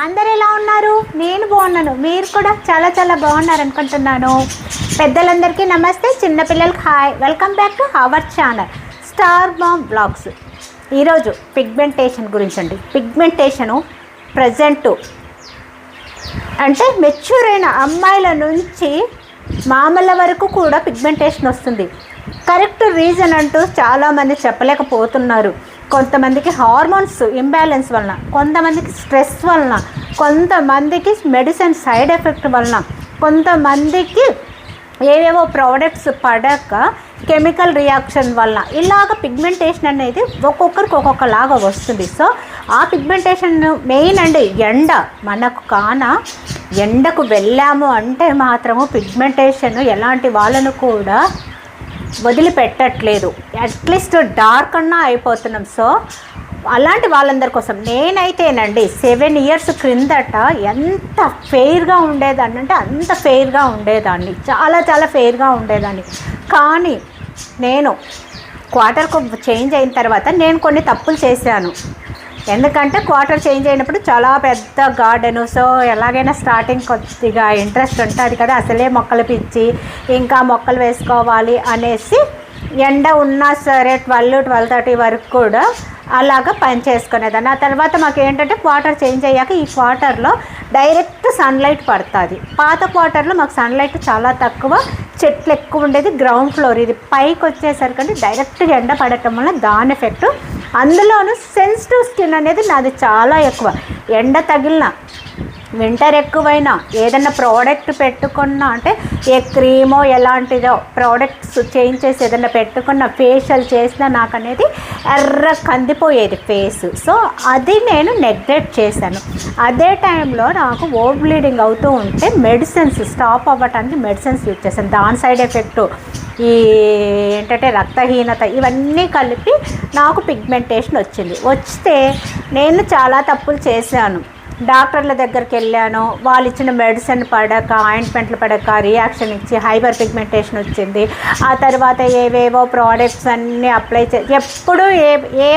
అందరు ఎలా ఉన్నారు? నేను బాగున్నాను. మీరు కూడా చాలా చాలా బాగున్నారు అనుకుంటున్నాను. పెద్దలందరికీ నమస్తే. చిన్నపిల్లలకి hi. Welcome back to our channel star balm blogs ఈరోజు పిగ్మెంటేషన్ గురించి అండి పిగ్మెంటేషను ప్రజెంట్ అంటే మెచ్యూర్ అయిన అమ్మాయిల నుంచి మామల వరకు కూడా పిగ్మెంటేషన్ వస్తుంది. కరెక్ట్ రీజన్ అంటూ చాలామంది చెప్పలేకపోతున్నారు. కొంతమందికి హార్మోన్స్ ఇంబ్యాలెన్స్ వలన కొంతమందికి స్ట్రెస్ వలన కొంతమందికి మెడిసిన్ సైడ్ ఎఫెక్ట్ వలన కొంతమందికి ఏవేవో ప్రోడక్ట్స్ పడక కెమికల్ రియాక్షన్ వల్ల ఇలాగ పిగ్మెంటేషన్ అనేది ఒక్కొక్కరికి ఒక్కొక్కలాగా వస్తుంది. సో ఆ పిగ్మెంటేషన్ మెయిన్ అండి ఎండ మనకు కాన ఎండకు వెళ్ళాము అంటే మాత్రము పిగ్మెంటేషన్ ఎలాంటి వాళ్ళను కూడా వదిలిపెట్టట్లేదు. అట్లీస్ట్ డార్క్ అన్నా అయిపోతున్నాం సో అలాంటి వాళ్ళందరి కోసం నేనైతేనండి సెవెన్ ఇయర్స్ క్రిందట ఎంత ఫెయిర్గా ఉండేదాన్ని అంటే అంత ఫెయిర్గా ఉండేదాన్ని చాలా చాలా ఫెయిర్గా ఉండేదాన్ని. కానీ నేను క్వార్టర్కు చేంజ్ అయిన తర్వాత నేను కొన్ని తప్పులు చేశాను. ఎందుకంటే క్వార్టర్ చేంజ్ అయినప్పుడు చాలా పెద్ద గార్డెన్ సో ఎలాగైనా స్టార్టింగ్ కొద్దిగా ఇంట్రెస్ట్ ఉంటుంది కదా అసలే మొక్కలు పిచ్చి ఇంకా మొక్కలు వేసుకోవాలి అనేసి ఎండ ఉన్నా సరే ట్వెల్వ్ ట్వెల్వ్ థర్టీ వరకు కూడా అలాగా పని చేసుకునేదాన్ని. ఆ తర్వాత మాకు ఏంటంటే క్వార్టర్ చేంజ్ అయ్యాక ఈ క్వార్టర్లో డైరెక్ట్ సన్లైట్ పడుతుంది. పాత క్వార్టర్లో మాకు సన్లైట్ చాలా తక్కువ చెట్లు ఎక్కువ ఉండేది గ్రౌండ్ ఫ్లోర్ ఇది. పైకి వచ్చేసరికి డైరెక్ట్ ఎండ పడటం వల్ల దాని ఎఫెక్ట్ అందులోనూ సెన్సిటివ్ స్కిన్ అనేది నాది చాలా ఎక్కువ. ఎండ తగిలిన వింటర్ ఎక్కువైనా ఏదైనా ప్రోడక్ట్ పెట్టుకున్నా అంటే ఏ క్రీమో ఎలాంటిదో ప్రోడక్ట్స్ చేంజ్ చేసి ఏదైనా పెట్టుకున్న ఫేషియల్ చేసినా నాకు అనేది ఎర్ర కందిపోయేది ఫేస్ సో అది నేను నెగ్లెక్ట్ చేశాను. అదే టైంలో నాకు ఓవర్ బ్లీడింగ్ అవుతూ ఉంటే మెడిసిన్స్ స్టాప్ అవ్వటానికి మెడిసిన్స్ యూజ్ చేశాను. దాని సైడ్ ఎఫెక్ట్ ఈ ఏంటంటే రక్తహీనత ఇవన్నీ కలిపి నాకు పిగ్మెంటేషన్ వచ్చింది. వస్తే నేను చాలా తప్పులు చేశాను. డాక్టర్ల దగ్గరికి వెళ్ళాను. వాళ్ళు ఇచ్చిన మెడిసిన్ పడక ఆయింట్మెంట్లు పడక రియాక్షన్ ఇచ్చి హైపర్ పిగ్మెంటేషన్ వచ్చింది. ఆ తర్వాత ఏవేవో ప్రోడక్ట్స్ అన్నీ అప్లై చే ఎప్పుడు ఏ ఏ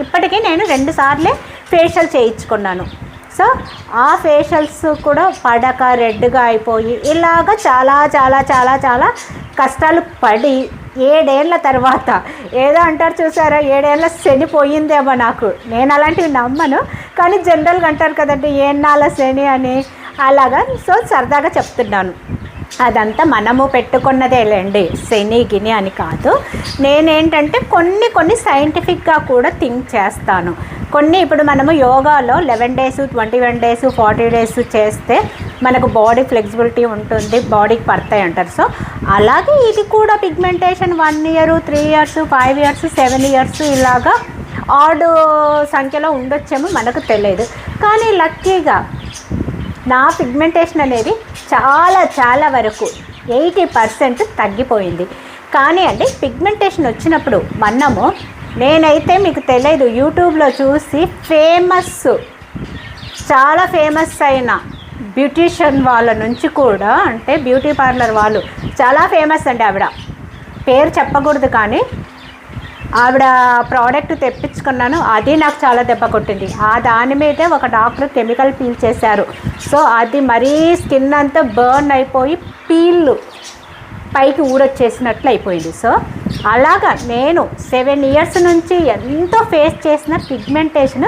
ఇప్పటికీ నేను రెండు సార్లే ఫేషియల్ చేయించుకున్నాను. సో ఆ ఫేషియల్స్ కూడా పడక రెడ్గా అయిపోయి ఇలాగ చాలా చాలా చాలా చాలా కష్టాలు పడి ఏడేళ్ళ తర్వాత ఏదో అంటారు చూసారా? ఏడేళ్ళ శని పోయిందేమో నాకు. నేను అలాంటివి నమ్మను. కానీ జనరల్గా అంటారు కదండి ఏనాళ్ళ శని అని అలాగా. సో సరదాగా చెప్తున్నాను. అదంతా మనము పెట్టుకున్నదేలేండి శని గిని అని కాదు. నేనేంటంటే కొన్ని కొన్ని సైంటిఫిక్గా కూడా థింక్ చేస్తాను. కొన్ని ఇప్పుడు మనము యోగాలో eleven days twenty one days forty days చేస్తే మనకు బాడీ ఫ్లెక్సిబిలిటీ ఉంటుంది బాడీకి పడతాయి అంటారు. సో అలాగే ఇది కూడా pigmentation one year three years five years seven years ఇలాగా ఆడ్ సంఖ్యలో ఉండొచ్చేమో మనకు తెలియదు. కానీ లక్కీగా నా పిగ్మెంటేషన్ అనేది చాలా చాలా వరకు ఎయిటీ పర్సెంట్ తగ్గిపోయింది. కానీ అండి పిగ్మెంటేషన్ వచ్చినప్పుడు మనము నేనైతే మీకు తెలియదు యూట్యూబ్లో చూసి ఫేమస్ చాలా ఫేమస్ అయిన బ్యూటీషియన్ వాళ్ళ నుంచి కూడా అంటే బ్యూటీ పార్లర్ వాళ్ళు చాలా ఫేమస్ అండి ఆవిడ. పేరు చెప్పకూడదు కానీ ఆవిడ ప్రోడక్ట్ తెప్పించుకున్నాను అది నాకు చాలా దెబ్బ కొట్టింది. ఆ దాని మీదే ఒక డాక్టర్ కెమికల్ పీల్ చేశారు. సో అది మరీ స్కిన్ అంతా బర్న్ అయిపోయి పీల్ పైకి ఊరొచ్చేసినట్లు అయిపోయింది. సో అలాగా నేను సెవెన్ ఇయర్స్ నుంచి ఎంతో ఫేస్ చేసిన పిగ్మెంటేషన్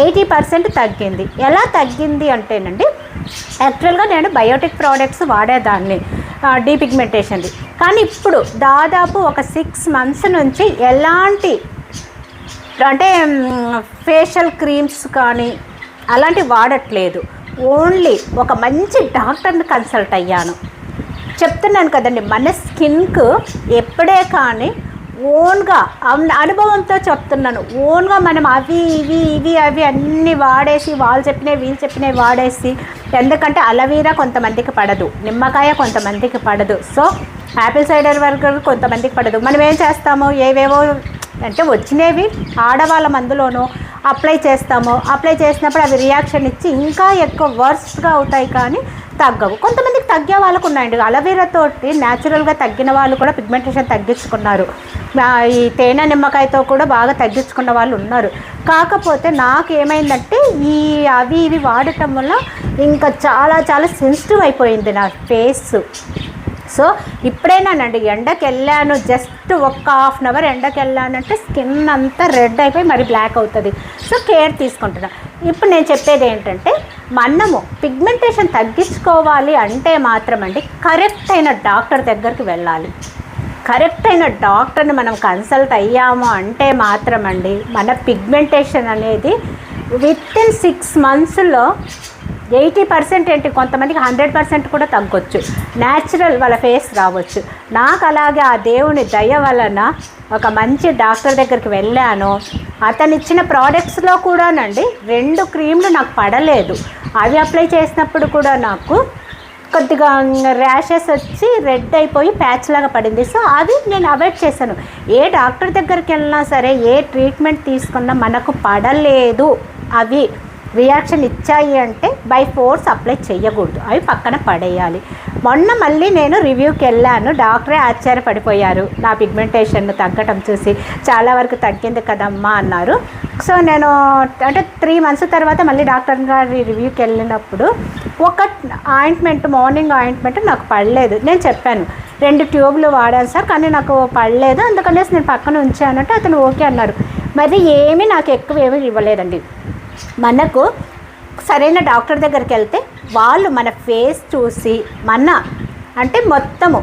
ఎయిటీ పర్సెంట్ తగ్గింది. ఎలా తగ్గింది అంటేనండి యాక్చువల్గా నేను బయోటిక్ ప్రోడక్ట్స్ వాడేదాన్ని డీపిగ్మెంటేషన్ది కానీ ఇప్పుడు దాదాపు ఒక సిక్స్ మంత్స్ నుంచి ఎలాంటి అంటే ఫేషియల్ క్రీమ్స్ కానీ అలాంటివి వాడట్లేదు. ఓన్లీ ఒక మంచి డాక్టర్ని కన్సల్ట్ అయ్యాను. చెప్తున్నాను కదండి మన స్కిన్కు ఎప్పుడే కానీ ఓన్గా అనుభవంతో చెప్తున్నాను. ఓన్గా మనం అవి ఇవి ఇవి అవి అన్నీ వాడేసి వాళ్ళు చెప్పినవి వీళ్ళు చెప్పినవి వాడేసి ఎందుకంటే అలవీరా కొంతమందికి పడదు నిమ్మకాయ కొంతమందికి పడదు. సో యాపిల్ సైడర్ వర్గర్ కొంతమందికి పడదు. మనం ఏం చేస్తాము? ఏవేవో అంటే వచ్చినవి ఆడవాళ్ళ మందులోనూ అప్లై చేస్తాము. అప్లై చేసినప్పుడు అవి రియాక్షన్ ఇచ్చి ఇంకా ఎక్కువ వర్స్ట్గా అవుతాయి కానీ తగ్గవు. కొంతమందికి తగ్గే వాళ్ళకు ఉన్నాయండి. అలవీరా న్యాచురల్గా తగ్గిన వాళ్ళు కూడా పిగ్మెంటేషన్ తగ్గించుకున్నారు. ఈ తేనె నిమ్మకాయతో కూడా బాగా తగ్గించుకున్న వాళ్ళు ఉన్నారు. కాకపోతే నాకు ఏమైందంటే ఈ అవి ఇవి వాడటం వల్ల ఇంకా చాలా చాలా సెన్సిటివ్ అయిపోయింది నా ఫేస్ సో ఇప్పుడేనానండి ఎండకి వెళ్ళాను జస్ట్ ఒక్క హాఫ్ అన్ అవర్ ఎండకి వెళ్ళానంటే స్కిన్ అంతా రెడ్ అయిపోయి మరి బ్లాక్ అవుతుంది. సో కేర్ తీసుకుంటున్నాను ఇప్పుడు నేను చెప్పేది ఏంటంటే మనము పిగ్మెంటేషన్ తగ్గించుకోవాలి అంటే మాత్రం అండి కరెక్ట్ అయిన డాక్టర్ దగ్గరికి వెళ్ళాలి. కరెక్ట్ అయిన డాక్టర్ని మనం కన్సల్ట్ అయ్యాము అంటే మాత్రం అండి మన పిగ్మెంటేషన్ అనేది విత్ ఇన్ సిక్స్ మంత్స్లో ఎయిటీ పర్సెంట్ ఏంటి? కొంతమందికి హండ్రెడ్ పర్సెంట్ కూడా తగ్గొచ్చు. న్యాచురల్ వాళ్ళ ఫేస్ రావచ్చు. నాకు అలాగే ఆ దేవుని దయ వలన ఒక మంచి డాక్టర్ దగ్గరికి వెళ్ళాను. అతను ఇచ్చిన ప్రోడక్ట్స్లో కూడానండి రెండు క్రీమ్లు నాకు పడలేదు. అవి అప్లై చేసినప్పుడు కూడా నాకు కొద్దిగా ర్యాషెస్ వచ్చి రెడ్ అయిపోయి ప్యాచ్ లాగా పడింది. సో అది నేను అవాయిడ్ చేశాను. ఏ డాక్టర్ దగ్గరికి వెళ్ళినా సరే ఏ ట్రీట్మెంట్ తీసుకున్నా మనకు పడలేదు అవి. రియాక్షన్ ఇచ్చాయి అంటే బై ఫోర్స్ అప్లై చేయకూడదు. అవి పక్కన పడేయాలి. మొన్న మళ్ళీ నేను రివ్యూకి వెళ్ళాను. డాక్టరే ఆశ్చర్యపడిపోయారు. నా పిగ్మెంటేషన్ తగ్గటం చూసి చాలా వరకు తగ్గింది కదమ్మా అన్నారు. సో నేను అంటే త్రీ మంత్స్ తర్వాత మళ్ళీ డాక్టర్ గారి రివ్యూకి వెళ్ళినప్పుడు ఒక ఆయింట్మెంట్ మార్నింగ్ ఆయింట్మెంట్ నాకు పడలేదు. నేను చెప్పాను రెండు ట్యూబ్లు వాడాను సార్ కానీ నాకు పడలేదు. అందుకనేసి నేను పక్కన ఉంచానంటే అతను ఓకే అన్నారు. మరి ఏమీ నాకు ఎక్కువ ఏమీ ఇవ్వలేదండి. మనకు సరైన డాక్టర్ దగ్గరికి వెళ్తే వాళ్ళు మన ఫేస్ చూసి మన అంటే మొత్తము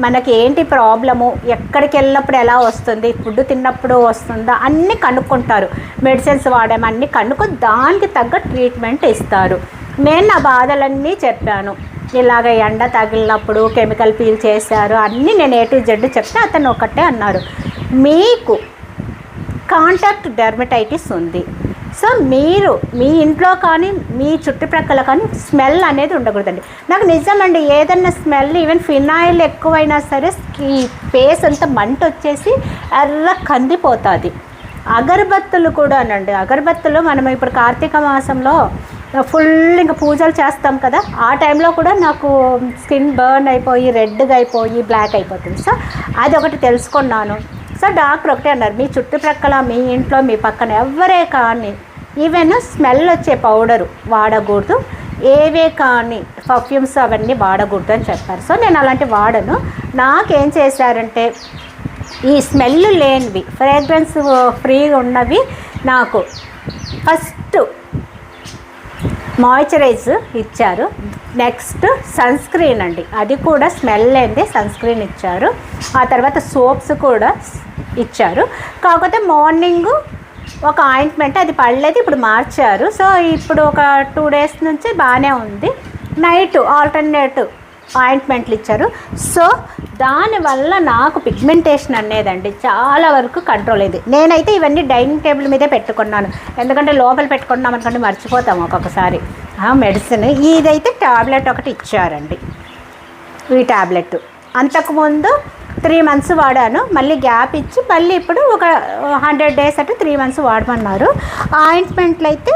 మనకి ఏంటి ప్రాబ్లము ఎక్కడికి వెళ్ళినప్పుడు ఎలా వస్తుంది ఫుడ్ తిన్నప్పుడు వస్తుందా అన్నీ కనుక్కుంటారు. మెడిసిన్స్ వాడడం అన్నీ కనుక్కొని దానికి తగ్గ ట్రీట్మెంట్ ఇస్తారు. నేను నా బాధలన్నీ చెప్పాను. ఇలాగ ఎండ తగిలినప్పుడు కెమికల్ పీల్ చేశారు అన్నీ నేను ఏ టు జెడ్ చెప్తే అతను ఒకటే అన్నారు. మీకు కాంటాక్ట్ డెర్మటైటిస్ ఉంది. సో మీరు మీ ఇంట్లో కానీ మీ చుట్టుప్రక్కల కానీ స్మెల్ అనేది ఉండకూడదండి. నాకు నిజమండి ఏదన్నా స్మెల్ ఈవెన్ ఫినాయిల్ ఎక్కువైనా సరే ఈ ఫేస్ అంతా మంట వచ్చేసి ఎర్ర కందిపోతుంది. అగరబత్తులు కూడా అనండి అగరబత్తులు మనం ఇప్పుడు కార్తీక మాసంలో ఫుల్ ఇంకా పూజలు చేస్తాం కదా ఆ టైంలో కూడా నాకు స్కిన్ బర్న్ అయిపోయి రెడ్గా అయిపోయి బ్లాక్ అయిపోతుంది. సో అది ఒకటి తెలుసుకున్నాను. సో డాక్టర్ ఒకటే అన్నారు మీ చుట్టుప్రక్కల మీ ఇంట్లో మీ పక్కన ఎవరే కానీ ఈవెన్ స్మెల్ వచ్చే పౌడరు వాడకూడదు. ఏవే కానీ పర్ఫ్యూమ్స్ అవన్నీ వాడకూడదు అని చెప్పారు. సో నేను అలాంటి వాడను. నాకేం చేశారంటే ఈ స్మెల్ లేనివి ఫ్రేగ్రెన్స్ ఫ్రీ ఉన్నవి నాకు ఫస్ట్ మాయిశ్చరైజ్ ఇచ్చారు. నెక్స్ట్ సన్ స్క్రీన్ అండి. అది కూడా స్మెల్ లేనిది సన్ స్క్రీన్ ఇచ్చారు. ఆ తర్వాత సోప్స్ కూడా ఇచ్చారు. కాకపోతే మార్నింగు ఒక ఆయింట్మెంట్ అది పడలేదు ఇప్పుడు మార్చారు. సో ఇప్పుడు ఒక టూ డేస్ నుంచి బాగానే ఉంది. నైట్ ఆల్టర్నేట్ ఆయింట్మెంట్లు ఇచ్చారు. సో దానివల్ల నాకు పిగ్మెంటేషన్ అనేదండి చాలా వరకు కంట్రోల్ అయింది నేనైతే ఇవన్నీ డైనింగ్ టేబుల్ మీదే పెట్టుకున్నాను. ఎందుకంటే లోపల పెట్టుకున్నాం అనుకోండి మర్చిపోతాం ఒక్కొక్కసారి. మెడిసిన్ ఇదైతే టాబ్లెట్ ఒకటి ఇచ్చారండి. ఈ టాబ్లెట్ అంతకుముందు త్రీ మంత్స్ వాడాను. మళ్ళీ గ్యాప్ ఇచ్చి మళ్ళీ ఇప్పుడు ఒక హండ్రెడ్ డేస్ అంటే త్రీ మంత్స్ వాడమన్నారు. ఆయింట్మెంట్లు అయితే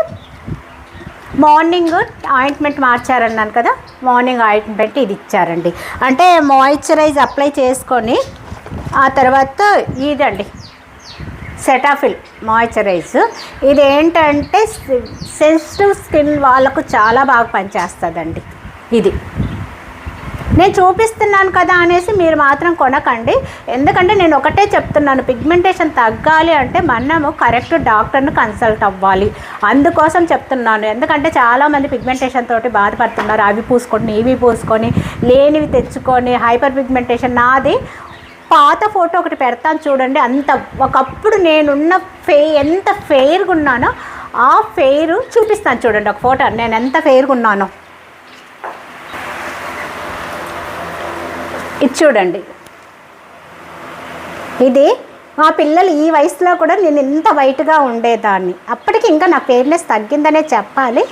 మార్నింగ్ ఆయింట్మెంట్ మార్చారన్నాను కదా మార్నింగ్ ఆయింట్మెంట్ ఇది ఇచ్చారండి. అంటే మాయిశ్చరైజ్ అప్లై చేసుకొని ఆ తర్వాత ఇదండి సెటాఫిల్ మాయిశ్చరైజ్. ఇది ఏంటంటే సెన్సిటివ్ స్కిన్ వాళ్ళకు చాలా బాగా పనిచేస్తుందండి ఇది. నేను చూపిస్తున్నాను కదా అనేసి మీరు మాత్రం కొనకండి. ఎందుకంటే నేను ఒకటే చెప్తున్నాను పిగ్మెంటేషన్ తగ్గాలి అంటే మనము కరెక్ట్ డాక్టర్ని కన్సల్ట్ అవ్వాలి. అందుకోసం చెప్తున్నాను. ఎందుకంటే చాలామంది పిగ్మెంటేషన్ తోటి బాధపడుతున్నారు. అవి పూసుకొని ఇవి పూసుకొని లేనివి తెచ్చుకొని హైపర్ పిగ్మెంటేషన్ నాది. పాత ఫోటో ఒకటి పెడతాను చూడండి. అంత ఒకప్పుడు నేనున్న ఫే ఎంత ఫెయిర్గా ఉన్నానో ఆ ఫెయిర్ చూపిస్తాను చూడండి. ఒక ఫోటో నేను ఎంత ఫెయిర్గా ఉన్నానో ఇది చూడండి. ఇది మా పిల్లలు ఈ వయసులో కూడా నేను ఇంత వైట్గా ఉండేదాన్ని. అప్పటికి ఇంకా నా ఫెయిర్నెస్ తగ్గిందనే చెప్పాలి.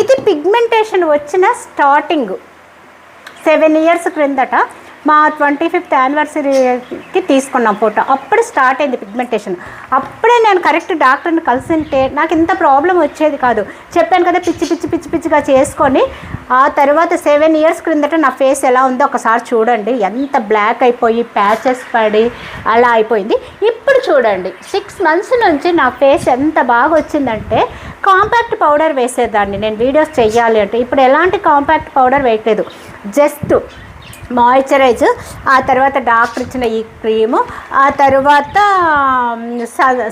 ఇది పిగ్మెంటేషన్ వచ్చిన స్టార్టింగ్ సెవెన్ ఇయర్స్ క్రిందట మా ట్వంటీ ఫిఫ్త్ యానివర్సరీకి తీసుకున్నాం ఫోటో. అప్పుడు స్టార్ట్ అయింది పిగ్మెంటేషన్. అప్పుడే నేను కరెక్ట్ డాక్టర్ని కలిసింటే నాకు ఇంత ప్రాబ్లం వచ్చేది కాదు. చెప్పాను కదా పిచ్చి పిచ్చి పిచ్చి పిచ్చిగా చేసుకొని ఆ తర్వాత సెవెన్ ఇయర్స్ క్రిందట నా ఫేస్ ఎలా ఉందో ఒకసారి చూడండి. ఎంత బ్లాక్ అయిపోయి ప్యాచెస్ పడి అలా అయిపోయింది. ఇప్పుడు చూడండి సిక్స్ మంత్స్ నుంచి నా ఫేస్ ఎంత బాగా వచ్చిందంటే కాంపాక్ట్ పౌడర్ వేసేదాన్ని. నేను వీడియోస్ చెయ్యాలి అంటే. ఇప్పుడు ఎలాంటి కాంపాక్ట్ పౌడర్ వేయట్లేదు. జస్ట్ మాయిశ్చరైజ్ ఆ తర్వాత డాక్టర్ ఇచ్చిన ఈ క్రీము ఆ తర్వాత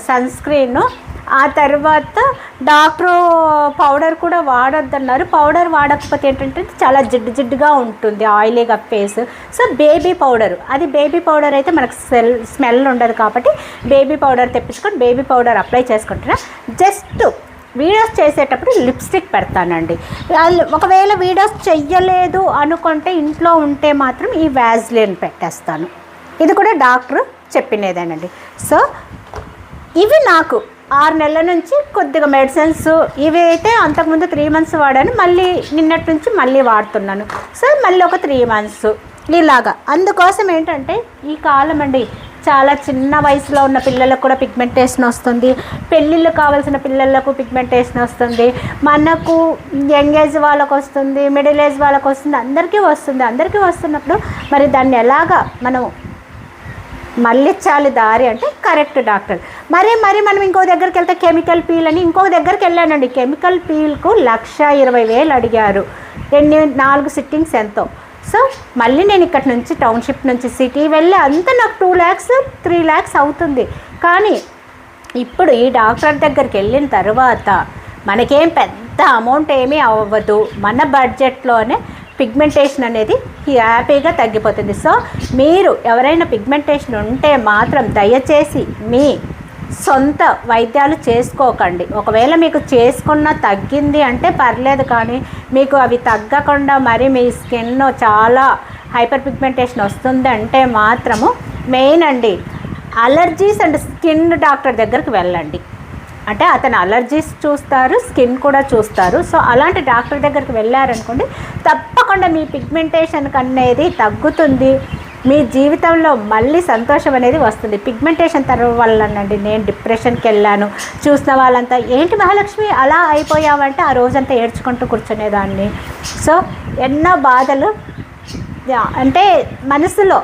సన్ స్క్రీన్ ఆ తర్వాత డాక్టర్ పౌడర్ కూడా వాడొద్దన్నారు. పౌడర్ వాడకపోతే ఏంటంటే చాలా జిడ్డు జిడ్డుగా ఉంటుంది ఆయిలీగా ఫేస్ సో బేబీ పౌడర్ అది బేబీ పౌడర్ అయితే మనకు స్మెల్ స్మెల్ ఉండదు కాబట్టి బేబీ పౌడర్ తెప్పించుకొని బేబీ పౌడర్ అప్లై చేసుకుంటున్నా. జస్ట్ వీడియోస్ చేసేటప్పుడు లిప్స్టిక్ పెడతానండి. ఒకవేళ వీడియోస్ చెయ్యలేదు అనుకుంటే ఇంట్లో ఉంటే మాత్రం ఈ వ్యాజ్లిన్ పెట్టేస్తాను. ఇది కూడా డాక్టర్ చెప్పినదేనండి. సో ఇవి నాకు ఆరు నెలల నుంచి కొద్దిగా మెడిసిన్స్ ఇవి అయితే అంతకుముందు త్రీ మంత్స్ వాడాను మళ్ళీ నిన్నటి నుంచి మళ్ళీ వాడుతున్నాను. సో మళ్ళీ ఒక త్రీ మంత్స్ ఇలాగా. అందుకోసం ఏంటంటే ఈ కాలం అండి చాలా చిన్న వయసులో ఉన్న పిల్లలకు కూడా పిగ్మెంటేషన్ వస్తుంది. పెళ్ళిళ్ళు కావాల్సిన పిల్లలకు పిగ్మెంటేషన్ వస్తుంది. మనకు యంగ్ ఏజ్ వాళ్ళకు వస్తుంది మిడిల్ ఏజ్ వాళ్ళకు వస్తుంది అందరికీ వస్తుంది అందరికీ వస్తున్నప్పుడు మరి దాన్ని ఎలాగా మనం మళ్ళించాలి దారి అంటే కరెక్ట్ డాక్టర్ మరి మరి మనం ఇంకో దగ్గరికి వెళ్తే కెమికల్ పీల్ అని ఇంకో దగ్గరికి వెళ్ళానండి. కెమికల్ పీల్కు లక్ష ఇరవై వేలు అడిగారు. ఎన్ని నాలుగు సిట్టింగ్స్ ఎంతో. సో మళ్ళీ నేను ఇక్కడ నుంచి టౌన్షిప్ నుంచి సిటీ వెళ్ళి అంతా నాకు టూ ల్యాక్స్ త్రీ ల్యాక్స్ అవుతుంది. కానీ ఇప్పుడు ఈ డాక్టర్ దగ్గరికి వెళ్ళిన తర్వాత మనకేం పెద్ద అమౌంట్ ఏమీ అవ్వదు. మన బడ్జెట్లోనే పిగ్మెంటేషన్ అనేది హ్యాపీగా తగ్గిపోతుంది. సో మీరు ఎవరైనా పిగ్మెంటేషన్ ఉంటే మాత్రం దయచేసి మీ సొంత వైద్యాలు చేసుకోకండి. ఒకవేళ మీకు చేసుకున్న తగ్గింది అంటే పర్లేదు కానీ మీకు అవి తగ్గకుండా మరి మీ స్కిన్ చాలా హైపర్ పిగ్మెంటేషన్ వస్తుంది అంటే మాత్రము మెయిన్ అండి అలర్జీస్ అండ్ స్కిన్ డాక్టర్ దగ్గరికి వెళ్ళండి. అంటే అతను అలర్జీస్ చూస్తారు స్కిన్ కూడా చూస్తారు. సో అలాంటి డాక్టర్ దగ్గరికి వెళ్ళారనుకోండి తప్పకుండా మీ పిగ్మెంటేషన్ అనేది తగ్గుతుంది. మీ జీవితంలో మళ్ళీ సంతోషం అనేది వస్తుంది. పిగ్మెంటేషన్ తర్వాత వల్లనండి నేను డిప్రెషన్కి వెళ్ళాను. చూసిన వాళ్ళంతా ఏంటి మహాలక్ష్మి? అలా అయిపోయావంటే ఆ రోజంతా ఏడ్చుకుంటూ కూర్చునేదాన్ని. సో ఎన్నో బాధలు. అంటే మనసులో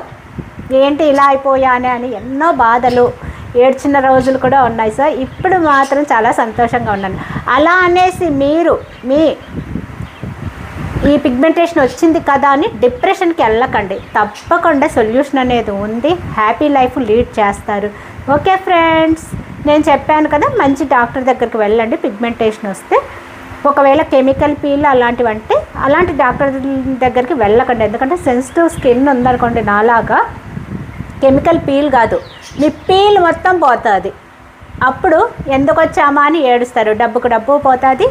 ఏంటి ఇలా అయిపోయానే? అని ఎన్నో బాధలు ఏడ్చిన రోజులు కూడా ఉన్నాయి. సో ఇప్పుడు మాత్రం చాలా సంతోషంగా ఉన్నాను. అలా అనేసి మీరు మీ ఈ పిగ్మెంటేషన్ వచ్చింది కదా అని డిప్రెషన్కి వెళ్ళకండి. తప్పకుండా సొల్యూషన్ అనేది ఉంది. హ్యాపీ లైఫ్ లీడ్ చేస్తారు. ఓకే ఫ్రెండ్స్ నేను చెప్పాను కదా మంచి డాక్టర్ దగ్గరికి వెళ్ళండి. పిగ్మెంటేషన్ వస్తే ఒకవేళ కెమికల్ పీల్ అలాంటివి అంటే అలాంటి డాక్టర్ దగ్గరికి వెళ్ళకండి. ఎందుకంటే సెన్సిటివ్ స్కిన్ ఉందనుకోండి నాలాగా కెమికల్ పీల్ కాదు. మీ పీల్ మొత్తం పోతుంది. అప్పుడు ఎందుకు వచ్చామా అని ఏడుస్తారు. డబ్బుకు డబ్బు పోతుంది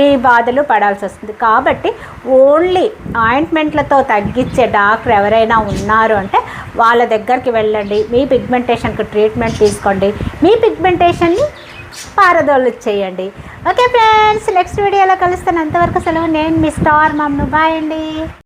ఈ బాధలు పడాల్సి వస్తుంది. కాబట్టి ఓన్లీ ఆయింట్మెంట్లతో తగ్గించే డాక్టర్ ఎవరైనా ఉన్నారు అంటే వాళ్ళ దగ్గరికి వెళ్ళండి. మీ పిగ్మెంటేషన్కి ట్రీట్మెంట్ తీసుకోండి. మీ పిగ్మెంటేషన్ని పారదోళ్ళు చేయండి. ఓకే ఫ్రెండ్స్ నెక్స్ట్ వీడియోలో కలుస్తాను అంతవరకు సెలవు. నేను మీ స్టార్ మమ్ను. బాయ్ అండి.